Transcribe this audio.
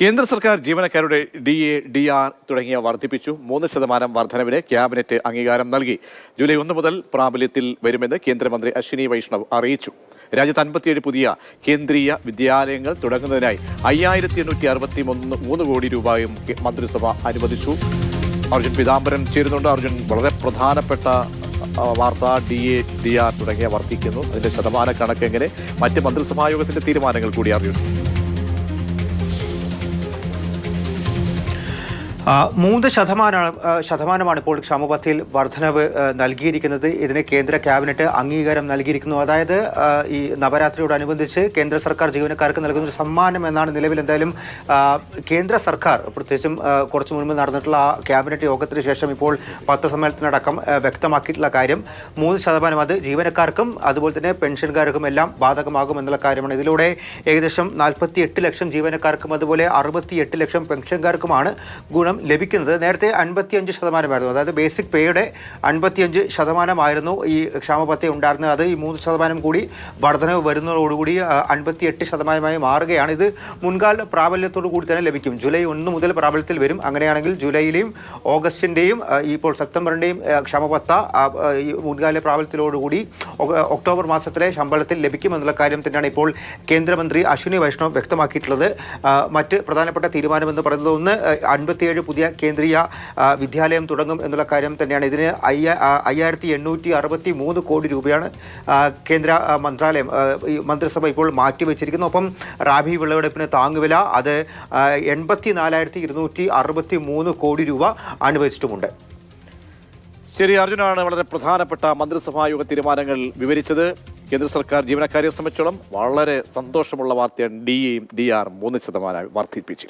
കേന്ദ്ര സർക്കാർ ജീവനക്കാരുടെ ഡി എ ഡി ആർ തുടങ്ങിയ വർദ്ധിപ്പിച്ചു. മൂന്ന് ശതമാനം വർധനവിന് ക്യാബിനറ്റ് അംഗീകാരം നൽകി. ജൂലൈ ഒന്ന് മുതൽ പ്രാബല്യത്തിൽ വരുമെന്ന് കേന്ദ്രമന്ത്രി അശ്വിനി വൈഷ്ണവ് അറിയിച്ചു. രാജ്യത്ത് അൻപത്തിയേഴ് പുതിയ കേന്ദ്രീയ വിദ്യാലയങ്ങൾ തുടങ്ങുന്നതിനായി അയ്യായിരത്തി എണ്ണൂറ്റി അറുപത്തി മൂന്ന് മൂന്ന് കോടി രൂപയും മന്ത്രിസഭ അനുവദിച്ചു. അർജുൻ പിതാംബരൻ ചേരുന്നുണ്ട്. അർജുൻ വളരെ പ്രധാനപ്പെട്ട വാർത്ത ഡി എ ഡി ആർ തുടങ്ങിയ വർദ്ധിക്കുന്നു. അതിന്റെ ശതമാന കണക്ക് എങ്ങനെ മറ്റ് മന്ത്രിസഭായോഗത്തിന്റെ തീരുമാനങ്ങൾ കൂടി അർജുൻ മൂന്ന് ശതമാനമാണ് ശതമാനമാണ് ഇപ്പോൾ ക്ഷാമപദ്ധതിയിൽ വർധനവ് നൽകിയിരിക്കുന്നത്. ഇതിന് കേന്ദ്ര ക്യാബിനറ്റ് അംഗീകാരം നൽകിയിരിക്കുന്നു. അതായത് ഈ നവരാത്രിയോടനുബന്ധിച്ച് കേന്ദ്ര സർക്കാർ ജീവനക്കാർക്ക് നൽകുന്ന ഒരു സമ്മാനം എന്നാണ് നിലവിൽ എന്തായാലും കേന്ദ്ര സർക്കാർ പ്രത്യേകിച്ചും കുറച്ച് മുൻപ് നടന്നിട്ടുള്ള ആ ക്യാബിനറ്റ് യോഗത്തിന് ശേഷം ഇപ്പോൾ പത്രസമ്മേളനത്തിനടക്കം വ്യക്തമാക്കിയിട്ടുള്ള കാര്യം. മൂന്ന് ശതമാനം അത് ജീവനക്കാർക്കും അതുപോലെ തന്നെ പെൻഷൻകാർക്കും എല്ലാം ബാധകമാകും എന്നുള്ള കാര്യമാണ്. ഇതിലൂടെ ഏകദേശം നാൽപ്പത്തി ലക്ഷം ജീവനക്കാർക്കും അതുപോലെ അറുപത്തി ലക്ഷം പെൻഷൻകാർക്കുമാണ് ഗുണം ലഭിക്കുന്നത് നേരത്തെ അൻപത്തിയഞ്ച് ശതമാനമായിരുന്നു. അതായത് ബേസിക് പേയുടെ അൻപത്തിയഞ്ച് ശതമാനമായിരുന്നു ഈ ക്ഷാമബത്ത ഉണ്ടായിരുന്നത്. അത് ഈ മൂന്ന് ശതമാനം കൂടി വർധനവ് വരുന്നതോടുകൂടി അൻപത്തി എട്ട് ശതമാനമായി മാറുകയാണ്. ഇത് മുൻകാല പ്രാബല്യത്തോടു കൂടി തന്നെ ലഭിക്കും. ജൂലൈ ഒന്ന് മുതൽ പ്രാബല്യത്തിൽ വരും. അങ്ങനെയാണെങ്കിൽ ജൂലൈയിലെയും ഓഗസ്റ്റിന്റെയും ഇപ്പോൾ സെപ്റ്റംബറിന്റെയും ഈ മുൻകാല പ്രാബല്യത്തിലോടുകൂടി ഒക്ടോബർ മാസത്തിലെ ശമ്പളത്തിൽ ലഭിക്കുമെന്നുള്ള കാര്യം തന്നെയാണ് ഇപ്പോൾ കേന്ദ്രമന്ത്രി അശ്വിനി വൈഷ്ണവ് വ്യക്തമാക്കിയിട്ടുള്ളത്. മറ്റ് പ്രധാനപ്പെട്ട തീരുമാനമെന്ന് പറയുന്നത് ഒന്ന് അൻപത്തിയേഴ് പുതിയ കേന്ദ്രീയ വിദ്യാലയം തുടങ്ങും എന്നുള്ള കാര്യം തന്നെയാണ്. ഇതിന് അയ്യ അയ്യായിരത്തി എണ്ണൂറ്റി അറുപത്തി മൂന്ന് കോടി രൂപയാണ് കേന്ദ്ര മന്ത്രാലയം മന്ത്രിസഭ ഇപ്പോൾ മാറ്റിവെച്ചിരിക്കുന്നു. ഒപ്പം റാബി വിളവെടുപ്പിന് താങ്ങുവില അത് എൺപത്തി നാലായിരത്തി ഇരുന്നൂറ്റി അറുപത്തി മൂന്ന് കോടി രൂപ അനുവദിച്ചിട്ടുമുണ്ട്. ശരി അർജുനാണ് വളരെ പ്രധാനപ്പെട്ട മന്ത്രിസഭായോഗ തീരുമാനങ്ങൾ വിവരിച്ചത്. കേന്ദ്ര സർക്കാർ ജീവനക്കാരെ സംബന്ധിച്ചോളം വളരെ സന്തോഷമുള്ള വാർത്തയാണ് ഡി ഡി ആർ മൂന്ന് ശതമാനം വർദ്ധിപ്പിച്ചിരിക്കുന്നത്.